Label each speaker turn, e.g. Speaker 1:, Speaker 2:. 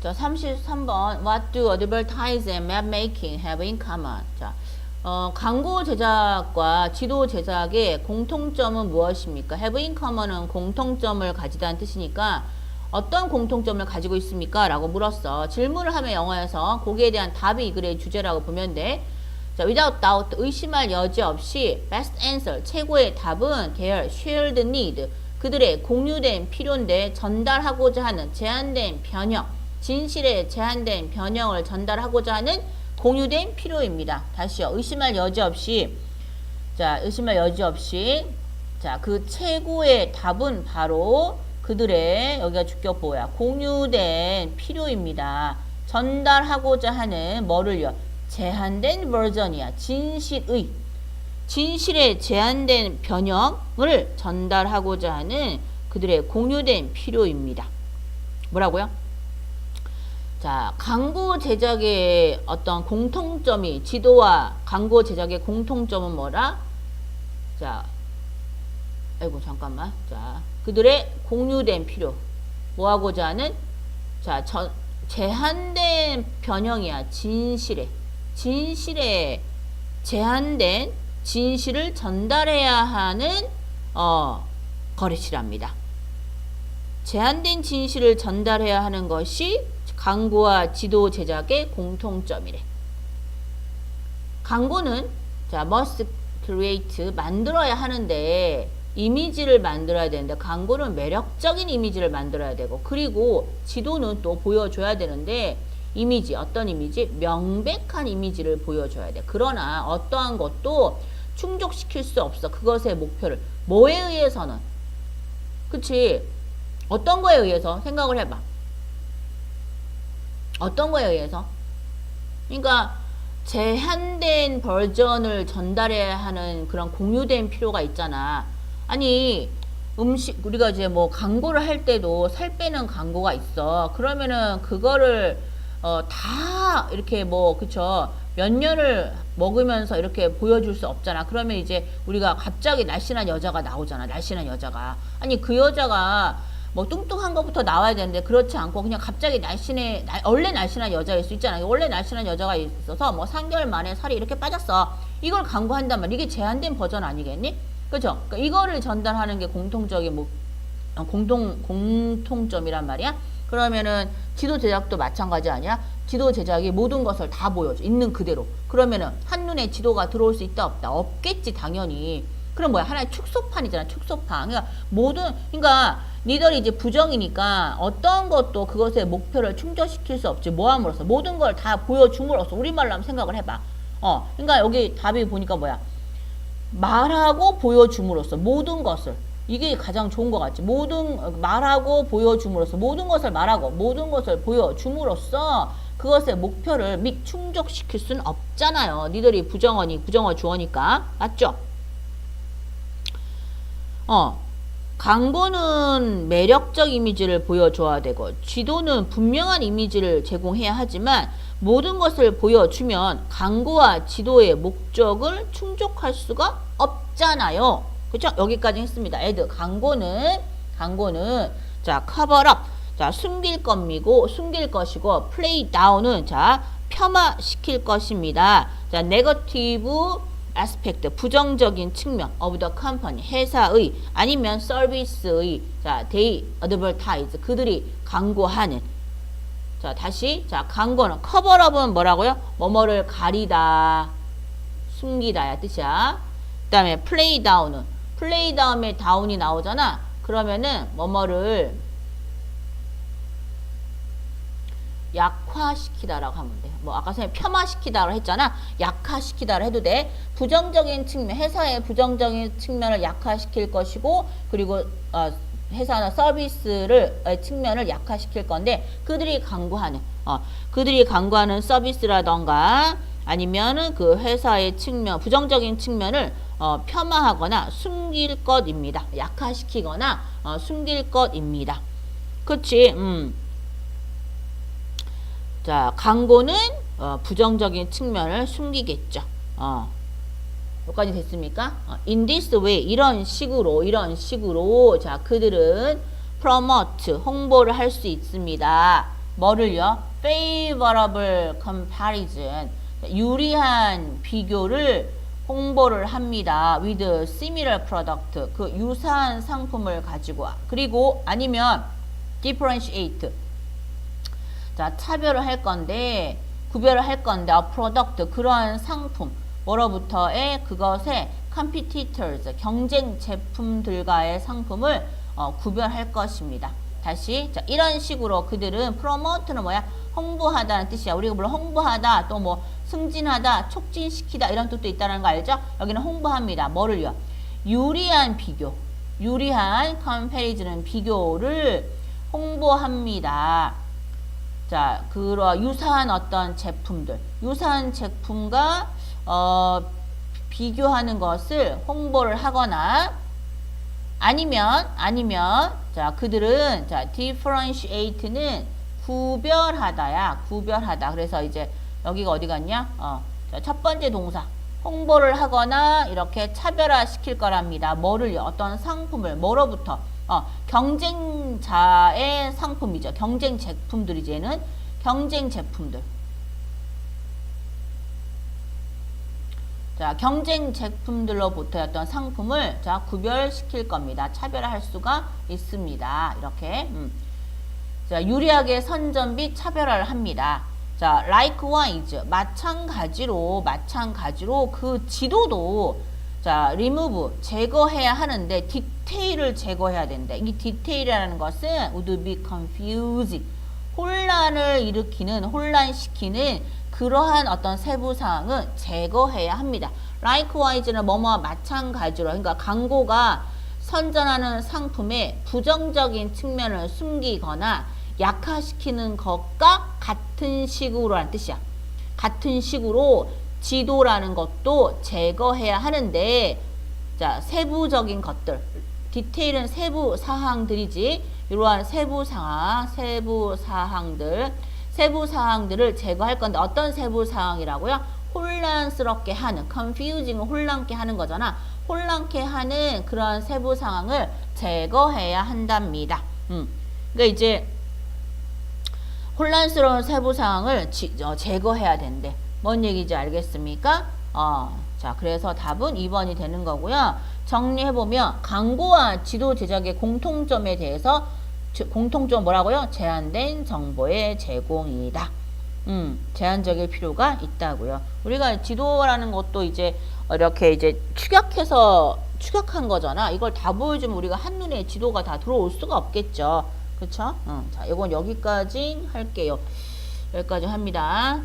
Speaker 1: 자, 33번. What do advertising and map making have in common? 자, 어, 광고 제작과 지도 제작의 공통점은 무엇입니까? have in common은 공통점을 가지다는 뜻이니까 어떤 공통점을 가지고 있습니까? 라고 물었어. 질문을 하면 영어에서 거기에 대한 답이 이 글의 주제라고 보면 돼. 자, without doubt, 의심할 여지 없이 best answer, 최고의 답은 their shared need, 그들의 공유된 필요인데 전달하고자 하는 제한된 변형, 진실의 제한된 변형을 전달하고자 하는 공유된 필요입니다. 다시요. 의심할 여지 없이 자, 의심할 여지 없이 자, 그 최고의 답은 바로 그들의 여기가 주격보야. 공유된 필요입니다. 전달하고자 하는 뭐를요? 제한된 버전이야. 진실의 진실의 제한된 변형을 전달하고자 하는 그들의 공유된 필요입니다. 뭐라고요? 자, 광고 제작의 어떤 공통점이 지도와 광고 제작의 공통점은 뭐라? 자, 아이고 잠깐만. 자, 그들의 공유된 필요. 뭐 하고자 하는 자, 저, 제한된 변형이야. 진실의 진실의 제한된 진실을 전달해야 하는 어, 거래치랍니다. 제한된 진실을 전달해야 하는 것이 광고와 지도 제작의 공통점이래. 광고는 자 must create 만들어야 하는데 이미지를 만들어야 되는데 광고는 매력적인 이미지를 만들어야 되고 그리고 지도는 또 보여줘야 되는데 이미지 어떤 이미지 명백한 이미지를 보여줘야 돼. 그러나 어떠한 것도 충족시킬 수 없어. 그것의 목표를 뭐에 의해서는 그치 어떤 거에 의해서 생각을 해봐. 어떤 거에 의해서? 그러니까 제한된 버전을 전달해야 하는 그런 공유된 필요가 있잖아. 아니 음식 우리가 이제 뭐 광고를 할 때도 살 빼는 광고가 있어. 그러면은 그거를 어 다 이렇게 뭐 그쵸 몇 년을 먹으면서 이렇게 보여줄 수 없잖아. 그러면 이제 우리가 갑자기 날씬한 여자가 나오잖아. 날씬한 여자가 아니 그 여자가 뭐 뚱뚱한 것부터 나와야 되는데 그렇지 않고 그냥 갑자기 날씬해 날- 원래 날씬한 여자일 수 있잖아. 원래 날씬한 여자가 있어서 뭐 3개월 만에 살이 이렇게 빠졌어. 이걸 광고한단 말이야. 이게 제한된 버전 아니겠니? 그죠? 그러니까 이거를 전달하는 게 공통적인 뭐 어, 공통 공통점이란 말이야. 그러면은 지도 제작도 마찬가지 아니야? 지도 제작이 모든 것을 다 보여줘 있는 그대로. 그러면은 한눈에 지도가 들어올 수 있다 없다 없겠지 당연히. 그럼 뭐야 하나의 축소판이잖아 축소판. 그러니까 모든 그러니까 니들이 이제 부정이니까 어떤 것도 그것의 목표를 충족시킬 수 없지 뭐함으로써 모든 걸 다 보여줌으로써 우리말로 한번 생각을 해봐. 어, 그러니까 여기 답이 보니까 뭐야? 말하고 보여줌으로써 모든 것을 이게 가장 좋은 것 같지. 모든 말하고 보여줌으로써 모든 것을 말하고 모든 것을 보여줌으로써 그것의 목표를 및 충족시킬 수는 없잖아요. 니들이 부정어니 부정어 주어니까 맞죠? 어. 광고는 매력적 이미지를 보여줘야 되고 지도는 분명한 이미지를 제공해야 하지만 모든 것을 보여주면 광고와 지도의 목적을 충족할 수가 없잖아요. 그렇죠? 여기까지 했습니다. 애들 광고는 광고는 자 커버업 자 숨길 것이고 숨길 것이고 플레이 다운은 자 폄하시킬 것입니다. 자 네거티브 aspect 부정적인 측면 of the company 회사의 아니면 서비스의 자 they advertise 그들이 광고하는 자 다시 자 광고는 커버업은 뭐라고요? 뭐뭐를 가리다 숨기다야 뜻이야. 그다음에 플레이 다운은 플레이 다음에 다운이 나오잖아. 그러면은 뭐뭐를 약화시키다라고 하면 돼. 뭐 아까 선생님 폄하시키다라고 했잖아. 약화시키다를 해도 돼. 부정적인 측면, 회사의 부정적인 측면을 약화시킬 것이고 그리고 어, 회사나 서비스를 어, 측면을 약화시킬 건데 그들이 강구하는 어, 그들이 강구하는 서비스라던가 아니면은 그 회사의 측면 부정적인 측면을 어, 폄하하거나 숨길 것입니다. 약화시키거나 어, 숨길 것입니다. 그치? 음. 자, 광고는 어, 부정적인 측면을 숨기겠죠. 어. 여기까지 됐습니까? 어, in this way 이런 식으로 이런 식으로 자 그들은 promote 홍보를 할 수 있습니다. 뭐를요? favorable comparison 유리한 비교를 홍보를 합니다. with similar product 그 유사한 상품을 가지고 그리고 아니면 differentiate 자 차별을 할 건데 구별을 할 건데 a product 그러한 상품 뭐로부터의 그것의 competitors 경쟁 제품들과의 상품을 어, 구별할 것입니다. 다시 자 이런 식으로 그들은 promote는 뭐야 홍보하다는 뜻이야. 우리가 물론 홍보하다 또 뭐 승진하다 촉진시키다 이런 뜻도 있다는 거 알죠? 여기는 홍보합니다. 뭐를요? 유리한 비교 유리한 comparison은 비교를 홍보합니다. 자, 그러 유사한 어떤 제품들, 유사한 제품과 어, 비교하는 것을 홍보를 하거나 아니면 아니면 자 그들은 자 differentiate는 구별하다야 구별하다. 그래서 이제 여기가 어디 갔냐? 어, 자, 첫 번째 동사. 홍보를 하거나 이렇게 차별화 시킬 거랍니다. 뭐를요 어떤 상품을 뭐로부터 어, 경쟁자의 상품이죠 경쟁 제품들이지 얘는 경쟁 제품들 자, 경쟁 제품들로부터 어떤 상품을 자, 구별시킬 겁니다. 차별화할 수가 있습니다. 이렇게. 음. 자, 유리하게 선전 및 차별화를 합니다. 자, likewise 마찬가지로 마찬가지로 그 지도도 자, remove 제거해야 하는데 디테일을 제거해야 된다. 이 디테일이라는 것은 would be confusing 혼란을 일으키는 혼란시키는 그러한 어떤 세부 사항은 제거해야 합니다. Likewise는 뭐뭐와 마찬가지로 그러니까 광고가 선전하는 상품의 부정적인 측면을 숨기거나 약화시키는 것과 같은 식으로라는 뜻이야. 같은 식으로 지도라는 것도 제거해야 하는데 자 세부적인 것들 디테일은 세부 사항들이지 이러한 세부 사항 세부 사항들 세부 사항들을 제거할 건데 어떤 세부 사항이라고요? 혼란스럽게 하는 confusing 혼란케 하는 거잖아. 혼란케 하는 그런 세부 상황을 제거해야 한답니다. 음. 그러니까 이제 혼란스러운 세부 상황을 지, 어, 제거해야 된대. 뭔 얘기인지 알겠습니까? 어, 자, 그래서 답은 2번이 되는 거고요. 정리해보면 광고와 지도 제작의 공통점에 대해서 공통점 뭐라고요? 제한된 정보의 제공이다. 음, 제한적일 필요가 있다고요. 우리가 지도라는 것도 이제 이렇게 이제 추격해서 추격한 거잖아. 이걸 다 보여주면 우리가 한눈에 지도가 다 들어올 수가 없겠죠. 그쵸? 음, 자, 이건 여기까지 할게요. 여기까지 합니다.